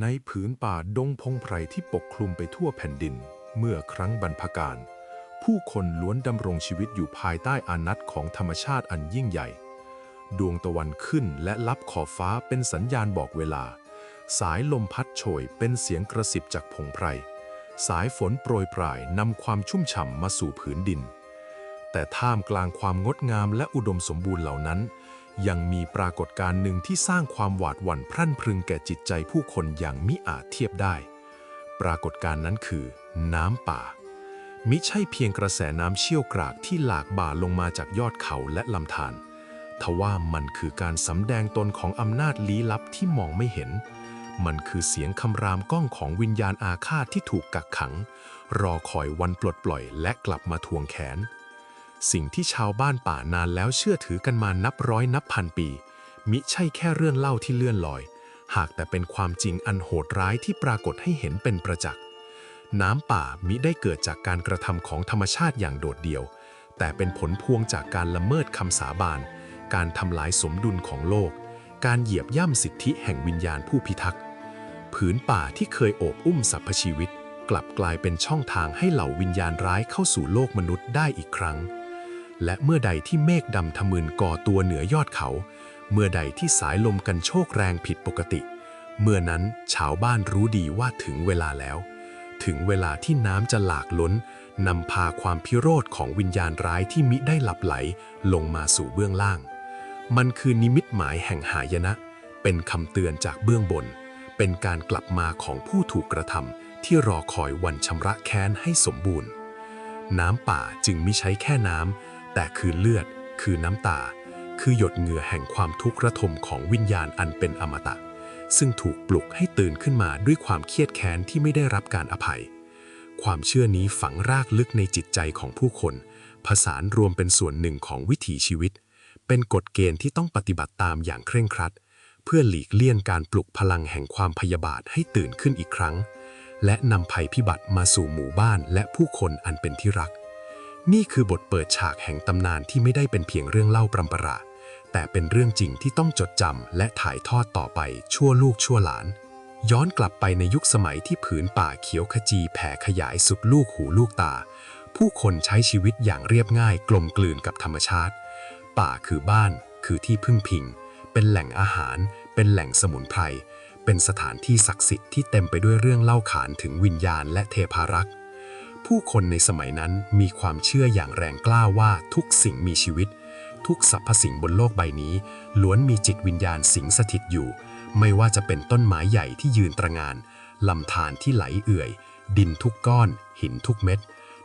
ในผืนป่าดงพงไพรที่ปกคลุมไปทั่วแผ่นดิน เมื่อครั้งบรรพการผู้คนล้วนดำรงชีวิตอยู่ภายใต้อานัตของธรรมชาติอันยิ่งใหญ่ ดวงตะวันขึ้นและลับขอบฟ้าเป็นสัญญาณบอกเวลา สายลมพัดโชยเป็นเสียงกระสิบจากพงไพร สายฝนโปรยปรายนำความชุ่มฉ่ำมาสู่ผืนดิน แต่ท่ามกลางความงดงามและอุดมสมบูรณ์เหล่านั้น ยังมีปรากฏการณ์หนึ่งที่สร้างความหวาดหวั่นพรั่นพรึงแก่จิตใจผู้คนอย่างมิอาจเทียบได้ ปรากฏการณ์นั้นคือ น้ำป่า มิใช่เพียงกระแสน้ำเชี่ยวกรากที่หลากบ่าลงมาจากยอดเขาและลำธารทว่ามันคือการสำแดงตนของอำนาจลี้ลับที่มองไม่เห็น มันคือเสียงคำรามก้องของวิญญาณอาฆาตที่ถูกกักขัง รอคอยวันปลดปล่อยและกลับมาทวงแขน สิ่งที่ชาวบ้านป่านานแล้วเชื่อถือกันมานับร้อยนับพันปี มิใช่แค่เรื่องเล่าที่เลื่อนลอย หากแต่เป็นความจริงอันโหดร้ายที่ปรากฏให้เห็นเป็นประจักษ์ น้ำป่ามิได้เกิดจากการกระทำของธรรมชาติอย่างโดดเดี่ยว แต่เป็นผลพวงจากการละเมิดคำสาบาน การทำลายสมดุลของโลก การเหยียบย่ำสิทธิแห่งวิญญาณผู้พิทักษ์ ผืนป่าที่เคยโอบอุ้มสรรพชีวิตกลับกลายเป็นช่องทางให้เหล่าวิญญาณร้ายเข้าสู่โลกมนุษย์ได้อีกครั้ง และเมื่อใดที่เมฆดำทะมึนก่อตัวเหนือยอดเขา เมื่อใดที่สายลมกันโชกแรงผิดปกติ เมื่อนั้นชาวบ้านรู้ดีว่าถึงเวลาแล้ว ถึงเวลาที่น้ำจะหลากล้นนำพาความพิโรธของวิญญาณร้ายที่มิได้หลับไหลลงมาสู่เบื้องล่าง มันคือนิมิตหมายแห่งหายนะ เป็นคำเตือนจากเบื้องบน เป็นการกลับมาของผู้ถูกกระทำที่รอคอยวันชำระแค้นให้สมบูรณ์ น้ำป่าจึงไม่ใช้แค่น้ำ แต่คือเลือด คือน้ำตา คือหยดเหงื่อแห่งความทุกข์ระทมของวิญญาณอันเป็นอมตะ ซึ่งถูกปลุกให้ตื่นขึ้นมาด้วยความเครียดแค้นที่ไม่ได้รับการอภัย ความเชื่อนี้ฝังรากลึกในจิตใจของผู้คน ผสานรวมเป็นส่วนหนึ่งของวิถีชีวิต เป็นกฎเกณฑ์ที่ต้องปฏิบัติตามอย่างเคร่งครัด เพื่อหลีกเลี่ยงการปลุกพลังแห่งความพยาบาทให้ตื่นขึ้นอีกครั้ง และนำภัยพิบัติมาสู่หมู่บ้านและผู้คนอันเป็นที่รัก นี่คือบทเปิดฉากแห่งตำนานที่ไม่ได้เป็นเพียงเรื่องเล่าปรำปราแต่เป็นเรื่องจริงที่ต้องจดจำและถ่ายทอดต่อไปชั่วลูกชั่วหลาน ย้อนกลับไปในยุคสมัยที่ผืนป่าเขียวขจีแผ่ขยายสุดลูกหูลูกตา ผู้คนใช้ชีวิตอย่างเรียบง่ายกลมกลืนกับธรรมชาติ ป่าคือบ้านคือที่พึ่งพิง เป็นแหล่งอาหาร เป็นแหล่งสมุนไพรเป็นสถานที่ศักดิ์สิทธิ์ที่เต็มไปด้วยเรื่องเล่าขานถึงวิญญาณและเทพารักษ์ ผู้คนในสมัยนั้นมีความเชื่ออย่างแรงกล้าว่าทุกสิ่งมีชีวิต ทุกสรรพสิ่งบนโลกใบนี้ ล้วนมีจิตวิญญาณสิงสถิตอยู่ ไม่ว่าจะเป็นต้นไม้ใหญ่ที่ยืนตระงานลำธารที่ไหลเอื่อย ดินทุกก้อน หินทุกเม็ด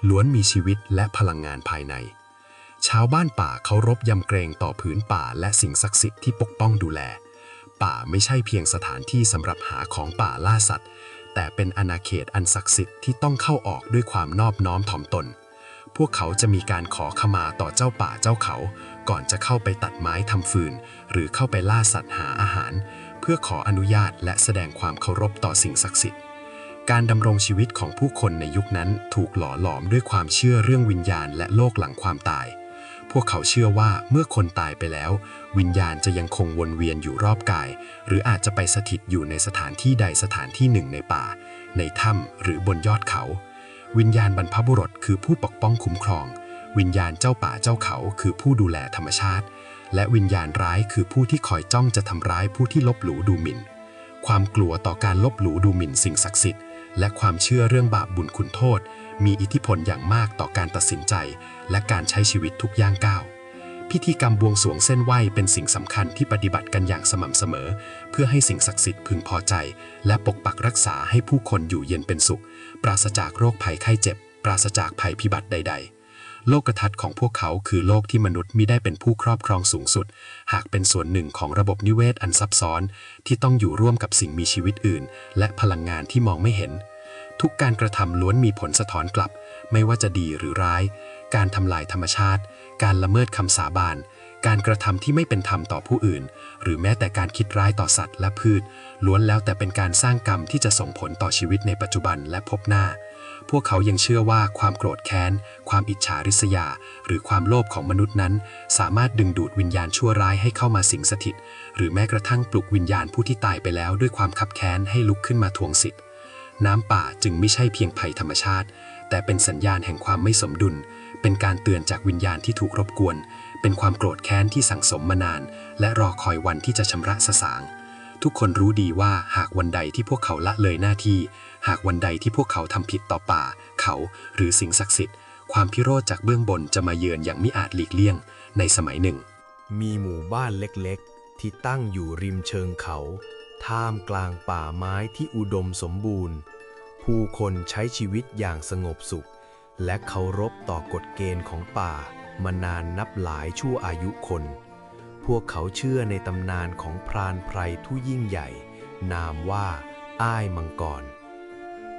ล้วนมีชีวิตและพลังงานภายใน ชาวบ้านป่าเคารพยำเกรงต่อผืนป่าและสิ่งศักดิ์สิทธิ์ที่ปกป้องดูแล ป่าไม่ใช่เพียงสถานที่สำหรับหาของป่าล่าสัตว์ แต่เป็นอาณาเขตอันศักดิ์สิทธิ์ที่ต้องเข้าออกด้วยความนอบน้อมถ่อมตน พวกเขาจะมีการขอขมาต่อเจ้าป่าเจ้าเขา ก่อนจะเข้าไปตัดไม้ทำฟืน หรือเข้าไปล่าสัตว์หาอาหาร เพื่อขออนุญาตและแสดงความเคารพต่อสิ่งศักดิ์สิทธิ์ การดำรงชีวิตของผู้คนในยุคนั้นถูกหล่อหลอมด้วยความเชื่อเรื่องวิญญาณและโลกหลังความตาย พวกเขาเชื่อว่าเมื่อคนตายไปแล้ว วิญญาณจะยังคงวนเวียนอยู่รอบกาย หรืออาจจะไปสถิตอยู่ในสถานที่ใดสถานที่หนึ่งในป่า ในถ้ำหรือบนยอดเขา วิญญาณบรรพบุรุษคือผู้ปกป้องคุ้มครอง วิญญาณเจ้าป่าเจ้าเขาคือผู้ดูแลธรรมชาติ และวิญญาณร้ายคือผู้ที่คอยจ้องจะทำร้ายผู้ที่ลบหลู่ดูหมิ่น ความกลัวต่อการลบหลู่ดูหมิ่นสิ่งศักดิ์สิทธิ์และความเชื่อเรื่องบาปบุญคุณโทษ มีอิทธิพลอย่างมากต่อการตัดสินใจ และการใช้ชีวิตทุกย่างก้าว พิธีกรรมบวงสรวงเส้นไหวเป็นสิ่งสำคัญที่ปฏิบัติกันอย่างสม่ำเสมอ เพื่อให้สิ่งศักดิ์สิทธิ์พึงพอใจ และปกปักรักษาให้ผู้คนอยู่เย็นเป็นสุข ปราศจากโรคภัยไข้เจ็บ ปราศจากภัยพิบัติใด ๆโลกทัศน์ของพวกเขาคือโลกที่มนุษย์มิได้เป็นผู้ครอบครองสูงสุด หากเป็นส่วนหนึ่งของระบบนิเวศอันซับซ้อน ที่ต้องอยู่ร่วมกับสิ่งมีชีวิตอื่น และพลังงานที่มองไม่เห็น ทุกการกระทำล้วนมีผลสะท้อนกลับ ไม่ว่าจะดีหรือร้าย การทำลายธรรมชาติ การละเมิดคำสาบาน การกระทำที่ไม่เป็นธรรมต่อผู้อื่น หรือแม้แต่การคิดร้ายต่อสัตว์และพืช ล้วนแล้วแต่เป็นการสร้างกรรมที่จะส่งผลต่อชีวิตในปัจจุบันและพบหน้า พวกเขายังเชื่อว่าความโกรธแค้น ความอิจฉาริษยา หรือความโลภของมนุษย์นั้น สามารถดึงดูดวิญญาณชั่วร้ายให้เข้ามาสิงสถิต หรือแม้กระทั่งปลุกวิญญาณผู้ที่ตายไปแล้วด้วยความคับแค้นให้ลุกขึ้นมาทวงสิทธิ์ น้ำป่าจึงไม่ใช่เพียงภัยธรรมชาติ แต่เป็นสัญญาณแห่งความไม่สมดุล เป็นการเตือนจากวิญญาณที่ถูกรบกวน เป็นความโกรธแค้นที่สั่งสมมานาน และรอคอยวันที่จะชำระสสาง ทุกคนรู้ดีว่าหากวันใดที่พวกเขาละเลยหน้าที่ หากวันใดที่พวกเขาทำผิดต่อป่า เขาหรือสิ่งศักดิ์สิทธิ์ ความพิโรธจากเบื้องบนจะมาเยือนอย่างมิอาจหลีกเลี่ยง ในสมัยหนึ่ง มีหมู่บ้านเล็กๆ ที่ตั้งอยู่ริมเชิงเขา ท่ามกลางป่าไม้ที่อุดมสมบูรณ์ ผู้คนใช้ชีวิตอย่างสงบสุข และเคารพต่อกฎเกณฑ์ของป่ามานานนับหลายชั่วอายุคน พวกเขาเชื่อในตำนานของพรานไพรผู้ยิ่งใหญ่ นามว่า อ้ายมังกร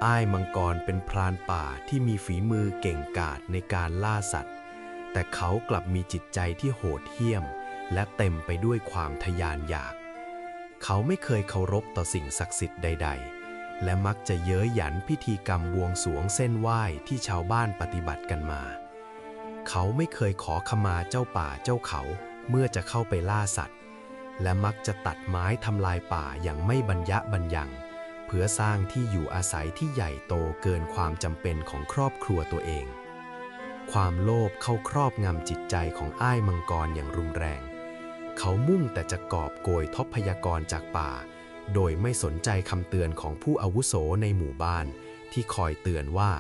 อ้ายมังกรเป็นพรานป่าที่มีฝีมือเก่งกาจในการล่าสัตว์ แต่เขากลับมีจิตใจที่โหดเหี้ยม และเต็มไปด้วยความทยานอยาก เขาไม่เคยเคารพต่อสิ่งศักดิ์สิทธิ์ใด ๆ และมักจะเย้ยหยันพิธีกรรมบวงสวงเส้นไหว้ที่ชาวบ้านปฏิบัติกันมา เขาไม่เคยขอขมาเจ้าป่าเจ้าเขาเมื่อจะเข้าไปล่าสัตว์ และมักจะตัดไม้ทำลายป่าอย่างไม่บรรยะบรรยังเพื่อสร้างที่อยู่อาศัยที่ใหญ่โตเกินความจำเป็นของครอบครัวตัวเอง ความโลภเข้าครอบงำจิตใจของอ้ายมังกรอย่างรุนแรง เขามุ่งแต่จะกอบโกยทพยากรจากป่า โดยไม่สนใจคำเตือนของผู้อาวุโสในหมู่บ้าน ที่คอยเตือนว่า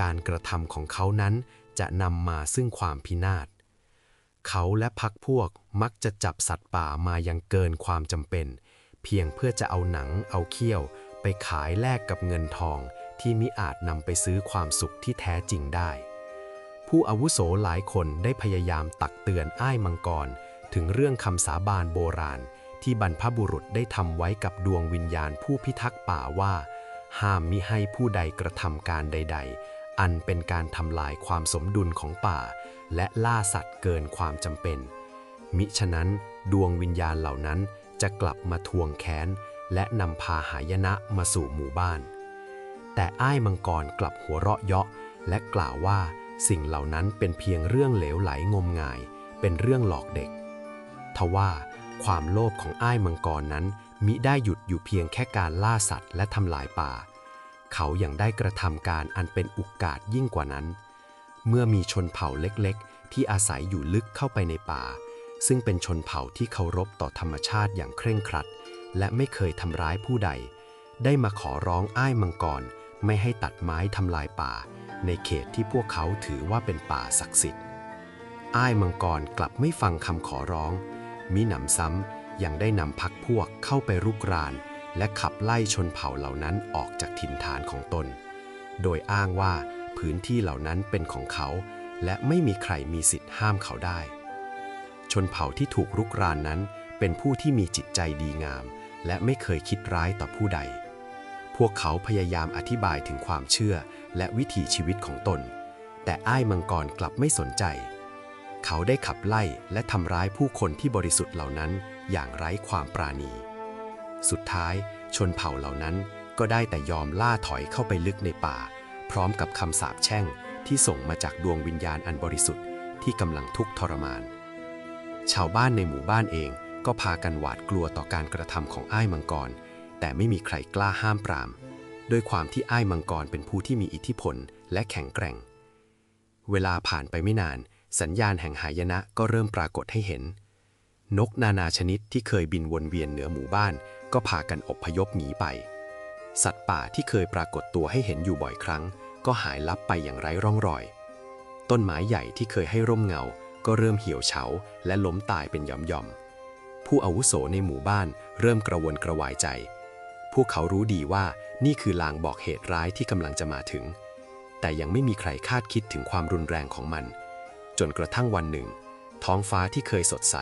การกระทำของเขานั้นจะนำมาซึ่งความพินาศ เขาและพักพวกมักจะจับสัตว์ป่ามายังเกินความจำเป็น เพียงเพื่อจะเอาหนังเอาเขี้ยว ไปขายแลกกับเงินทอง ที่มิอาจนำไปซื้อความสุขที่แท้จริงได้ ผู้อาวุโสหลายคนได้พยายามตักเตือนอ้ายมังกร ถึงเรื่องคำสาบานโบราณ ที่บรรพบุรุษได้ทำไว้กับดวงวิญญาณผู้พิทักษ์ป่าว่า ห้ามมิให้ผู้ใดกระทำการใด ๆ อันเป็นการทำลายความสมดุลของป่า และล่าสัตว์เกินความจำเป็น มิฉะนั้นดวงวิญญาณเหล่านั้นจะกลับมาทวงแค้น และนำพาหายนะมาสู่หมู่บ้าน แต่อ้ายมังกรกลับหัวเราะเยาะ และกล่าวว่าสิ่งเหล่านั้นเป็นเพียงเรื่องเหลวไหลงมงาย เป็นเรื่องหลอกเด็ก ทว่าความโลภของอ้ายมังกรนั้น มิได้หยุดอยู่เพียงแค่การล่าสัตว์และทำลายป่า เขายัางได้กระทำการอันเป็นอุกกาจยิ่งกว่านั้น เมื่อมีชนเผ่าเล็กๆ ที่อาศัยอยู่ลึกเข้าไปในป่า ซึ่งเป็นชนเผ่าที่เคารพต่อธรรมชาติอย่างเคร่งครัด และไม่เคยทำร้ายผู้ใด ได้มาขอร้องอ้ายมังกรไม่ให้ตัดไม้ทำลายป่า ในเขตที่พวกเขาถือว่าเป็นป่าศักดิ์สิทธิ์อ้ายมังกรกลับไม่ฟังคำขอร้อง มิหนำซ้ำยังได้นำพักพวกเข้าไปรุกราน และขับไล่ชนเผ่าเหล่านั้นออกจากถิ่นฐานของตน โดยอ้างว่าพื้นที่เหล่านั้นเป็นของเขา และไม่มีใครมีสิทธิ์ห้ามเขาได้ ชนเผ่าที่ถูกรุกรานนั้น เป็นผู้ที่มีจิตใจดีงาม และไม่เคยคิดร้ายต่อผู้ใด พวกเขาพยายามอธิบายถึงความเชื่อและวิถีชีวิตของตน แต่อ้ายมังกรกลับไม่สนใจเเขาได้ขับไล่และทำร้ายผู้คนที่บริสุทธิ์เหล่านั้นอย่างไร้ความปราณี สุดท้ายชนเผ่าเหล่านั้นก็ได้แต่ยอมล่าถอยเข้าไปลึกในป่า พร้อมกับคำสาปแช่งที่ส่งมาจากดวงวิญญาณอันบริสุทธิ์ที่กำลังทุกข์ทรมาน ชาวบ้านในหมู่บ้านเองก็พากันหวาดกลัวต่อการกระทำของอ้ายมังกร แต่ไม่มีใครกล้าห้ามปรามด้วยความที่อ้ายมังกรเป็นผู้ที่มีอิทธิพลและแข็งแกร่ง เวลาผ่านไปไม่นาน สัญญาณแห่งหายนะก็เริ่มปรากฏให้เห็น นกนานาชนิดที่เคยบินวนเวียนเหนือหมู่บ้าน ก็พากันอพยพหนีไป สัตว์ป่าที่เคยปรากฏตัวให้เห็นอยู่บ่อยครั้ง ก็หายลับไปอย่างไร้ร่องรอย ต้นไม้ใหญ่ที่เคยให้ร่มเงา ก็เริ่มเหี่ยวเฉาและล้มตายเป็นหย่อมๆผู้อาวุโสในหมู่บ้านเริ่มกระวนกระวายใจ พวกเขารู้ดีว่านี่คือลางบอกเหตุร้ายที่กำลังจะมาถึง แต่ยังไม่มีใครคาดคิดถึงความรุนแรงของมัน จนกระทั่งวันหนึ่ง ท้องฟ้าที่เคยสดใส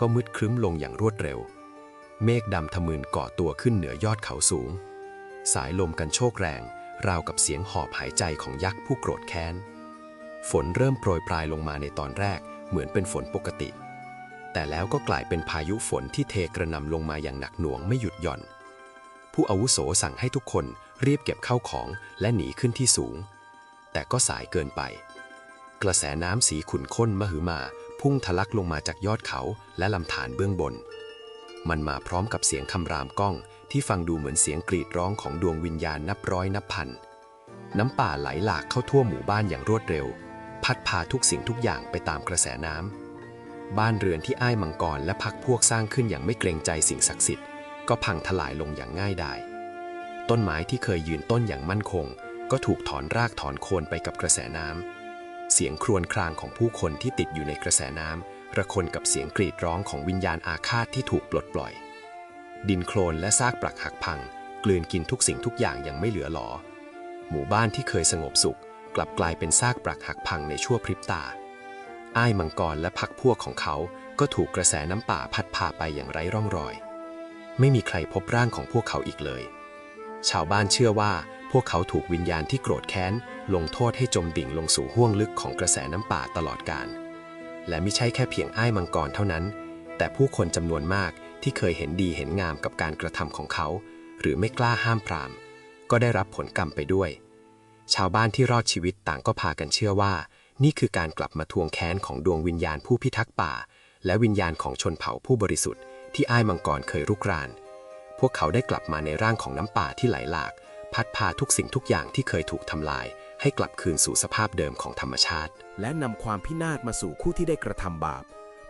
ก็มืดครึ้มลงอย่างรวดเร็ว เมฆดำทะมึนก่อตัวขึ้นเหนือยอดเขาสูง สายลมกันโชกแรง ราวกับเสียงหอบหายใจของยักษ์ผู้โกรธแค้น ฝนเริ่มโปรยปลายลงมาในตอนแรกเหมือนเป็นฝนปกติ แต่แล้วก็กลายเป็นพายุฝนที่เทกระนำลงมาอย่างหนักหน่วงไม่หยุดหย่อน ผู้อาวุโสสั่งให้ทุกคนรีบเก็บข้าวของและหนีขึ้นที่สูง แต่ก็สายเกินไป กระแสน้ำสีขุ่นข้นมหึมา พุ่งทะลักลงมาจากยอดเขาและลำธารเบื้องบน มันมาพร้อมกับเสียงคำรามก้อง ที่ฟังดูเหมือนเสียงกรีดร้องของดวงวิญญาณนับร้อยนับพัน น้ำป่าไหลหลากเข้าทั่วหมู่บ้านอย่างรวดเร็ว พัดพาทุกสิ่งทุกอย่างไปตามกระแสน้ำ บ้านเรือนที่อ้ายมังกรและพักพวกสร้างขึ้นอย่างไม่เกรงใจสิ่งศักดิ์สิทธิ์ก็พังทลายลงอย่างง่ายดาย ต้นไม้ที่เคยยืนต้นอย่างมั่นคง ก็ถูกถอนรากถอนโคนไปกับกระแสน้ำ เสียงครวญครางของผู้คนที่ติดอยู่ในกระแสน้ำระคนกับเสียงกรีดร้องของวิญญาณอาฆาตที่ถูกปลดปล่อย ดินโคลนและซากปรักหักพัง กลืนกินทุกสิ่งทุกอย่างอย่างไม่เหลือหลอ หมู่บ้านที่เคยสงบสุข กลับกลายเป็นซากปรักหักพังในชั่วพริบตา อ้ายมังกรและพักพวกของเขาก็ถูกกระแสน้ำป่าพัดพาไปอย่างไร้ร่องรอย ไม่มีใครพบร่างของพวกเขาอีกเลย ชาวบ้านเชื่อว่าพวกเขาถูกวิญญาณที่โกรธแค้น ลงโทษให้จมดิ่งลงสู่ห้วงลึกของกระแสน้ำป่าตลอดกาล และไม่ใช่แค่เพียงอ้ายมังกรเท่านั้น แต่ผู้คนจำนวนมากที่เคยเห็นดีเห็นงามกับการกระทำของเขา หรือไม่กล้าห้ามปราม ก็ได้รับผลกรรมไปด้วย ชาวบ้านที่รอดชีวิตต่างก็พากันเชื่อว่า นี่คือการกลับมาทวงแค้นของดวงวิญญาณผู้พิทักษ์ป่า และวิญญาณของชนเผ่าผู้บริสุทธิ์ที่อ้ายมังกรเคยรุกราน พวกเขาได้กลับมาในร่างของน้ำป่าที่ไหลหลาก พัดพาทุกสิ่งทุกอย่างที่เคยถูกทำลาย ให้กลับคืนสู่สภาพเดิมของธรรมชาติ และนำความพินาศมาสู่คู่ที่ได้กระทำบาป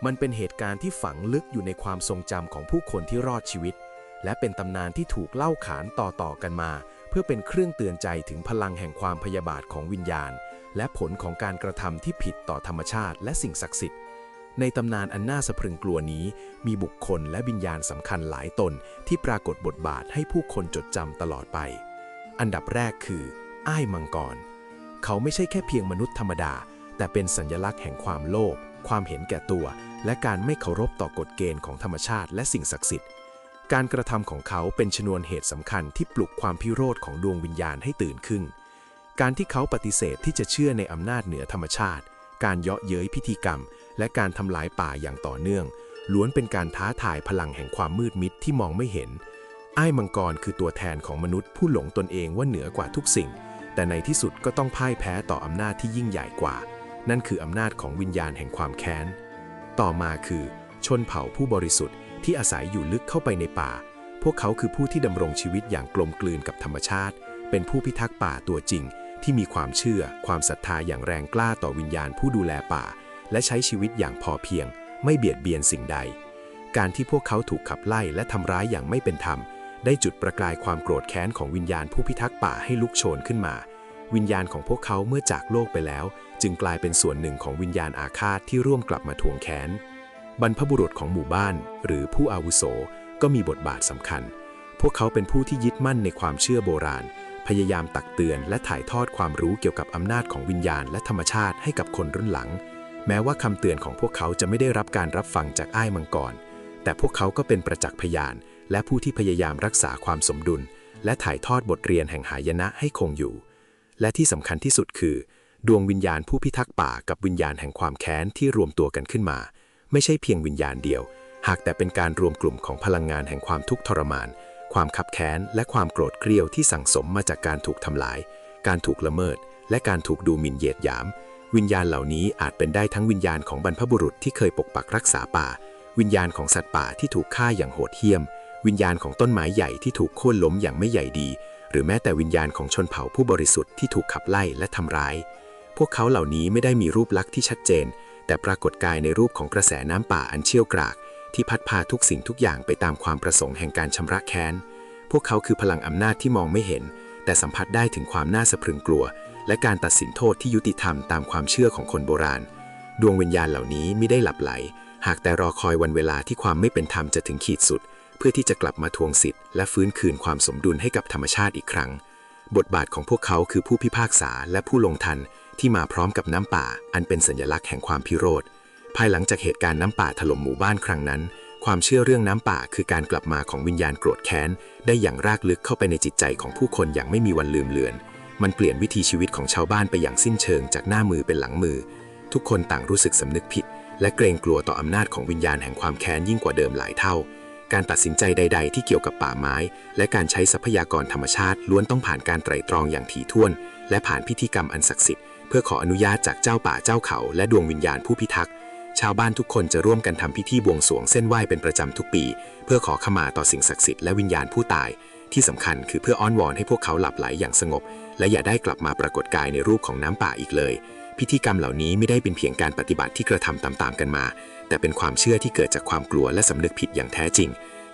มันเป็นเหตุการณ์ที่ฝังลึกอยู่ในความทรงจำของผู้คนที่รอดชีวิต และเป็นตำนานที่ถูกเล่าขานต่อๆกันมา เพื่อเป็นเครื่องเตือนใจถึงพลังแห่งความพยาบาทของวิญญาณ และผลของการกระทำที่ผิดต่อธรรมชาติ และสิ่งศักดิ์สิทธิ์ในตำนานอันน่าสะพรึงกลัวนี้ มีบุคคลและวิญญาณสำคัญหลายตน ที่ปรากฏบทบาทให้ผู้คนจดจำตลอดไป อันดับแรกคือ อ้ายมังกร เขาไม่ใช่แค่เพียงมนุษย์ธรรมดา แต่เป็นสัญลักษณ์แห่งความโลภความเห็นแก่ตัว และการไม่เคารพต่อกฎเกณฑ์ของธรรมชาติและสิ่งศักดิ์สิทธิ์ การกระทำของเขาเป็นชนวนเหตุสำคัญที่ปลุกความพิโรธของดวงวิญญาณให้ตื่นขึ้น การที่เขาปฏิเสธที่จะเชื่อในอำนาจเหนือธรรมชาติ การเยาะเย้ยพิธีกรรม และการทำลายป่าอย่างต่อเนื่อง ล้วนเป็นการท้าทายพลังแห่งความมืดมิดที่มองไม่เห็น อ้ายมังกรคือตัวแทนของมนุษย์ผู้หลงตนเองว่าเหนือกว่าทุกสิ่ง แต่ในที่สุดก็ต้องพ่ายแพ้ต่ออำนาจที่ยิ่งใหญ่กว่า นั่นคืออำนาจของวิญญาณแห่งความแค้น ต่อมาคือ ชนเผ่าผู้บริสุทธิ์ที่อาศัยอยู่ลึกเข้าไปในป่า พวกเขาคือผู้ที่ดำรงชีวิตอย่างกลมกลืนกับธรรมชาติ เป็นผู้พิทักษ์ป่าตัวจริง ที่มีความเชื่อ ความศรัทธาอย่างแรงกล้าต่อวิญญาณผู้ดูแลป่า และใช้ชีวิตอย่างพอเพียง ไม่เบียดเบียนสิ่งใด การที่พวกเขาถูกขับไล่และทำร้ายอย่างไม่เป็นธรรม ได้จุดประกายความโกรธแค้นของวิญญาณผู้พิทักษ์ป่าให้ลุกโชนขึ้นมา วิญญาณของพวกเขาเมื่อจากโลกไปแล้ว จึงกลายเป็นส่วนหนึ่งของวิญญาณอาฆาตที่ร่วมกลับมาทวงแค้น บรรพบุรุษของหมู่บ้าน หรือผู้อาวุโสก็มีบทบาทสำคัญ พวกเขาเป็นผู้ที่ยึดมั่นในความเชื่อโบราณ พยายามตักเตือนและถ่ายทอดความรู้เกี่ยวกับอำนาจของวิญญาณและธรรมชาติให้กับคนรุ่นหลัง แม้ว่าคำเตือนของพวกเขาจะไม่ได้รับการรับฟังจากอ้ายมังกร แต่พวกเขาก็เป็นประจักษ์พยาน และผู้ที่พยายามรักษาความสมดุล และถ่ายทอดบทเรียนแห่งหายนะให้คงอยู่ และที่สำคัญที่สุดคือ ดวงวิญญาณผู้พิทักษ์ป่ากับวิญญาณแห่งความแค้นที่รวมตัวกันขึ้นมา ไม่ใช่เพียงวิญญาณเดียว หากแต่เป็นการรวมกลุ่มของพลังงานแห่งความทุกข์ทรมาน ความขับแค้น และความโกรธเกรี้ยวที่สั่งสมมาจากการถูกทำลาย การถูกละเมิด และการถูกดูหมิ่นเหยียดหยาม วิญญาณเหล่านี้อาจเป็นได้ทั้งวิญญาณของบรรพบุรุษที่เคยปกปักรักษาป่า วิญญาณของสัตว์ป่าที่ถูกฆ่าอย่างโหดเหี้ยม วิญญาณของต้นไม้ใหญ่ที่ถูกโค่นล้มอย่างไม่ใหญ่ดี หรือแม้แต่วิญญาณของชนเผ่าผู้บริสุทธิ์ที่ถูกขับไล่และทำร้าย พวกเขาเหล่านี้ไม่ได้มีรูปลักษณ์ที่ชัดเจน แต่ปรากฏกายในรูปของกระแสน้ำป่าอันเชี่ยวกราก ที่พัดพาทุกสิ่งทุกอย่างไปตามความประสงค์แห่งการชำระแค้น พวกเขาคือพลังอำนาจที่มองไม่เห็น แต่สัมผัสได้ถึงความน่าสะพรึงกลัว และการตัดสินโทษที่ยุติธรรมตามความเชื่อของคนโบราณ ดวงวิญญาณเหล่านี้ไม่ได้หลับไหล หากแต่รอคอยวันเวลาที่ความไม่เป็นธรรมจะถึงขีดสุด เพื่อที่จะกลับมาทวงสิทธิ์และฟื้นคืนความสมดุลให้กับธรรมชาติอีกครั้ง บทบาทของพวกเขาคือผู้พิพากษาและผู้ลงทันที่มาพร้อมกับน้ำป่า อันเป็นสัญลักษณ์แห่งความพิโรธ ภายหลังจากเหตุการณ์น้ำป่าถล่มหมู่บ้านครั้งนั้น ความเชื่อเรื่องน้ำป่าคือการกลับมาของวิญญาณโกรธแค้น ได้อย่างรากลึกเข้าไปในจิตใจของผู้คนอย่างไม่มีวันลืมเลือน มันเปลี่ยนวิถีชีวิตของชาวบ้านไปอย่างสิ้นเชิงจากหน้ามือเป็นหลังมือ ทุกคนต่างรู้สึกสำนึกผิด และเกรงกลัวต่ออำนาจของวิญญาณแห่งความแค้นยิ่งกว่าเดิมหลายเท่า การตัดสินใจใด ๆ ที่เกี่ยวกับป่าไม้ และการใช้ทรัพยากรธรรมชาติล้วนต้องผ่านการไตร่ตรองอย่างถี่ถ้วน และผ่านพิธีกรรมอันศักดิ์สิทธิ์เพื่อขออนุญาตจากเจ้าป่าเจ้าเขาและดวงวิญญาณผู้พิทักษ์ชาวบ้านทุกคนจะร่วมกันทำพิธีบวงสรวงเส้นไหว้เป็นประจำทุกปี เพื่อขอขมาต่อสิ่งศักดิ์สิทธิ์และวิญญาณผู้ตาย ที่สำคัญคือเพื่ออ้อนวอนให้พวกเขาหลับไหลอย่างสงบ และอย่าได้กลับมาปรากฏกายในรูปของน้ำป่าอีกเลย พิธีกรรมเหล่านี้ไม่ได้เป็นเพียงการปฏิบัติที่กระทำตามๆกันมา แต่เป็นความเชื่อที่เกิดจากความกลัวและสำนึกผิดอย่างแท้จริง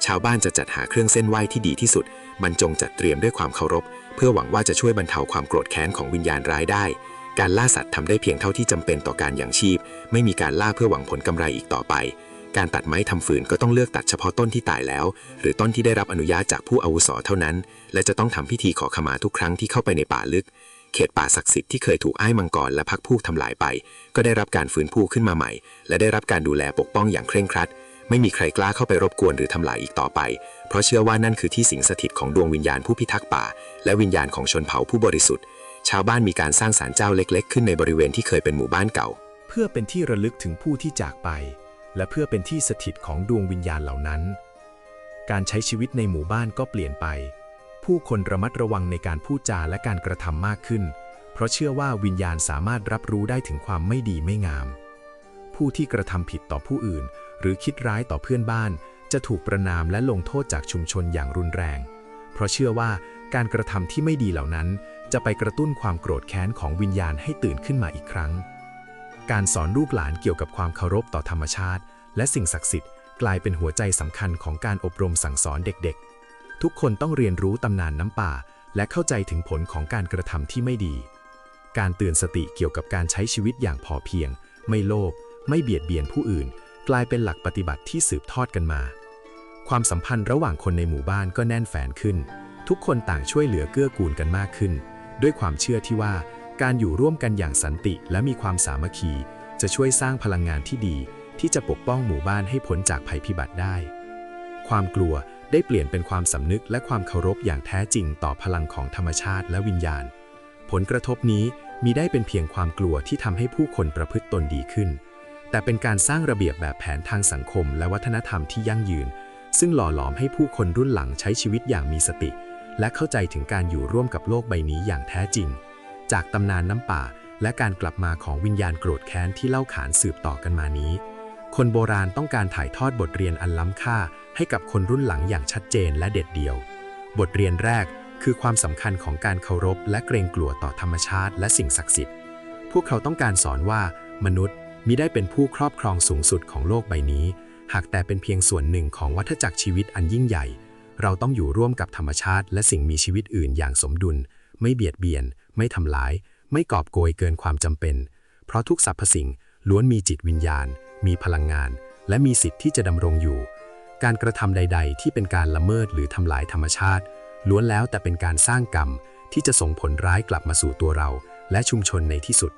ชาวบ้านจะจัดหาเครื่องเส้นไหว้ที่ดีที่สุด บรรจงจัดเตรียมด้วยความเคารพ เพื่อหวังว่าจะช่วยบรรเทาความโกรธแค้นของวิญญาณร้ายได้ การล่าสัตว์ทำได้เพียงเท่าที่จำเป็นต่อการอยังชีพ ไม่มีการล่าเพื่อหวังผลกำไรอีกต่อไป การตัดไม้ทำฟืนก็ต้องเลือกตัดเฉพาะต้นที่ตายแล้ว หรือต้นที่ได้รับอนุญาตจากผู้อาวุโสเท่านั้น และจะต้องทำพิธีขอขมาทุกครั้งที่เข้าไปในป่าลึก เขตป่าศักดิ์สิทธิ์ที่เคยถูกอ้ายมังกรและพักพูกทำลายไป ก็ได้รับการฟื้นฟูขึ้นมาใหม่ และได้รับการดูแลปกป้องอย่างเคร่งครัด ไม่มีใครกล้าเข้าไปรบกวนหรือทำลายอีกต่อไป เพราะเชื่อว่านั่นคือที่สิงสถิตของดวงวิญญาณผู้พิทักษ์ป่า และวิญญาณของชนเผ่าผู้บริสุทธิ์ ชาวบ้านมีการสร้างศาลเจ้าเล็ก ๆ ขึ้นในบริเวณที่เคยเป็นหมู่บ้านเก่า เพื่อเป็นที่ระลึกถึงผู้ที่จากไป และเพื่อเป็นที่สถิตของดวงวิญญาณเหล่านั้น การใช้ชีวิตในหมู่บ้านก็เปลี่ยนไป ผู้คนระมัดระวังในการพูดจาและการกระทำมากขึ้น เพราะเชื่อว่าวิญญาณสามารถรับรู้ได้ถึงความไม่ดีไม่งาม ผู้ที่กระทำผิดต่อผู้อื่น หรือคิดร้ายต่อเพื่อนบ้าน จะถูกประนามและลงโทษจากชุมชนอย่างรุนแรง เพราะเชื่อว่าการกระทำที่ไม่ดีเหล่านั้น จะไปกระตุ้นความโกรธแค้นของวิญญาณให้ตื่นขึ้นมาอีกครั้ง การสอนลูกหลานเกี่ยวกับความเคารพต่อธรรมชาติ และสิ่งศักดิ์สิทธิ์กลายเป็นหัวใจสำคัญของการอบรมสั่งสอนเด็กๆ ทุกคนต้องเรียนรู้ตำนานน้ำป่า และเข้าใจถึงผลของการกระทำที่ไม่ดี การเตือนสติเกี่ยวกับการใช้ชีวิตอย่างพอเพียง ไม่โลภไม่เบียดเบียนผู้อื่น กลายเป็นหลักปฏิบัติที่สืบทอดกันมา ความสัมพันธ์ระหว่างคนในหมู่บ้านก็แน่นแฟนขึ้น ทุกคนต่างช่วยเหลือเกื้อกูลกันมากขึ้น ด้วยความเชื่อที่ว่า การอยู่ร่วมกันอย่างสันติและมีความสามัคคี จะช่วยสร้างพลังงานที่ดี ที่จะปกป้องหมู่บ้านให้พ้นจากภัยพิบัติได้ ความกลัว ได้เปลี่ยนเป็นความสำนึกและความเคารพอย่างแท้จริงต่อพลังของธรรมชาติและวิญญาณ ผลกระทบนี้มีได้เป็นเพียงความกลัวที่ทำให้ผู้คนประพฤติตนดีขึ้น แต่เป็นการสร้างระเบียบแบบแผนทางสังคม และวัฒนธรรมที่ยั่งยืน ซึ่งหล่อหลอมให้ผู้คนรุ่นหลังใช้ชีวิตอย่างมีสติ และเข้าใจถึงการอยู่ร่วมกับโลกใบนี้อย่างแท้จริง จากตำนานน้ำป่า และการกลับมาของวิญญาณโกรธแค้นที่เล่าขานสืบต่อกันมานี้ คนโบราณต้องการถ่ายทอดบทเรียนอันล้ำค่า ให้กับคนรุ่นหลังอย่างชัดเจนและเด็ดเดี่ยว บทเรียนแรกคือความสำคัญของการเคารพและเกรงกลัวต่อธรรมชาติและสิ่งศักดิ์สิทธิ์ พวกเขาต้องการสอนว่ามนุษย์มิได้เป็นผู้ครอบครองสูงสุดของโลกใบนี้ หากแต่เป็นเพียงส่วนหนึ่งของวัฏจักรชีวิตอันยิ่งใหญ่ เราต้องอยู่ร่วมกับธรรมชาติ และสิ่งมีชีวิตอื่นอย่างสมดุล ไม่เบียดเบียน ไม่ทำร้าย ไม่กอบโกยเกินความจำเป็น เพราะทุกสรรพสิ่งล้วนมีจิตวิญญาณ มีพลังงาน และมีสิทธิ์ที่จะดำรงอยู่ การกระทำใด ๆ ที่เป็นการละเมิดหรือทำลายธรรมชาติ ล้วนแล้วแต่เป็นการสร้างกรรมที่จะส่งผลร้ายกลับมาสู่ตัวเรา และชุมชนในที่สุด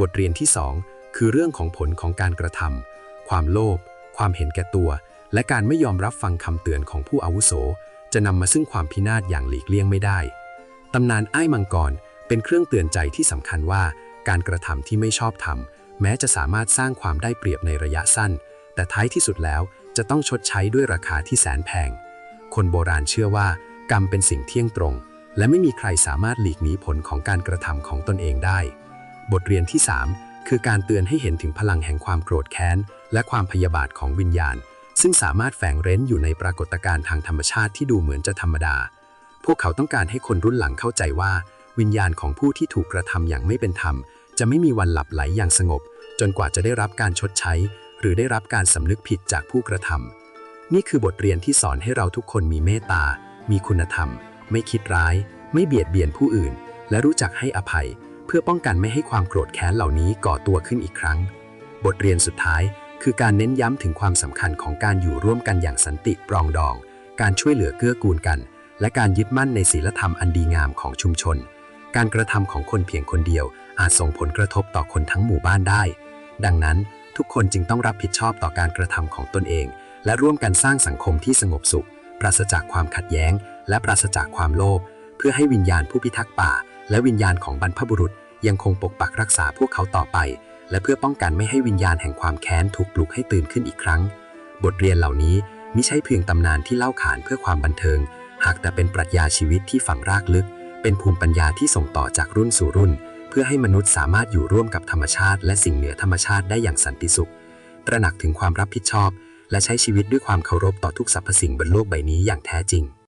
บทเรียนที่ 2 คือเรื่องของผลของการกระทำความโลภความเห็นแก่ตัว และการไม่ยอมรับฟังคำเตือนของผู้อาวุโส จะนำมาซึ่งความพินาศอย่างหลีกเลี่ยงไม่ได้ตำนานไอ้มังกรเป็นเครื่องเตือนใจที่สำคัญว่า การกระทำที่ไม่ชอบธรรมแม้จะสามารถสร้างความได้เปรียบในระยะสั้น แต่ท้ายที่สุดแล้ว จะต้องชดใช้ด้วยราคาที่แสนแพง คนโบราณเชื่อว่า กรรมเป็นสิ่งเที่ยงตรง และไม่มีใครสามารถหลีกหนีผลของการกระทำของตนเองได้ บทเรียนที่ 3 คือการเตือนให้เห็นถึงพลังแห่งความโกรธแค้น และความพยาบาทของวิญญาณ ซึ่งสามารถแฝงเร้นอยู่ในปรากฏการณ์ทางธรรมชาติที่ดูเหมือนจะธรรมดา พวกเขาต้องการให้คนรุ่นหลังเข้าใจว่า วิญญาณของผู้ที่ถูกกระทำอย่างไม่เป็นธรรม จะไม่มีวันหลับไหลอย่างสงบ จนกว่าจะได้รับการชดใช้ หรือได้รับการสำนึกผิดจากผู้กระทำนี่คือบทเรียนที่สอนให้เราทุกคนมีเมตตา มีคุณธรรม ไม่คิดร้าย ไม่เบียดเบียนผู้อื่น และรู้จักให้อภัย เพื่อป้องกันไม่ให้ความโกรธแค้นเหล่านี้ก่อตัวขึ้นอีกครั้ง บทเรียนสุดท้าย คือการเน้นย้ำถึงความสำคัญของการอยู่ร่วมกันอย่างสันติปรองดอง การช่วยเหลือเกื้อกูลกัน และการยึดมั่นในศีลธรรมอันดีงามของชุมชน การกระทำของคนเพียงคนเดียว อาจส่งผลกระทบต่อคนทั้งหมู่บ้านได้ ดังนั้น ทุกคนจึงต้องรับผิดชอบต่อการกระทำของตนเอง และร่วมกันสร้างสังคมที่สงบสุข ปราศจากความขัดแย้ง และปราศจากความโลภเพื่อให้วิญญาณผู้พิทักษ์ป่า และวิญญาณของบรรพบุรุษ ยังคงปกปักรักษาพวกเขาต่อไป และเพื่อป้องกันไม่ให้วิญญาณแห่งความแค้นถูกปลุกให้ตื่นขึ้นอีกครั้ง บทเรียนเหล่านี้มิใช่เพียงตำนานที่เล่าขานเพื่อความบันเทิง หากแต่เป็นปรัชญาชีวิตที่ฝังรากลึก เป็นภูมิปัญญาที่ส่งต่อจากรุ่นสู่รุ่น เพื่อให้มนุษย์สามารถอยู่ร่วมกับธรรมชาติ และสิ่งเหนือธรรมชาติได้อย่างสันติสุข ตระหนักถึงความรับผิดชอบ และใช้ชีวิตด้วยความเคารพต่อทุกสรรพสิ่งบนโลกใบนี้อย่างแท้จริง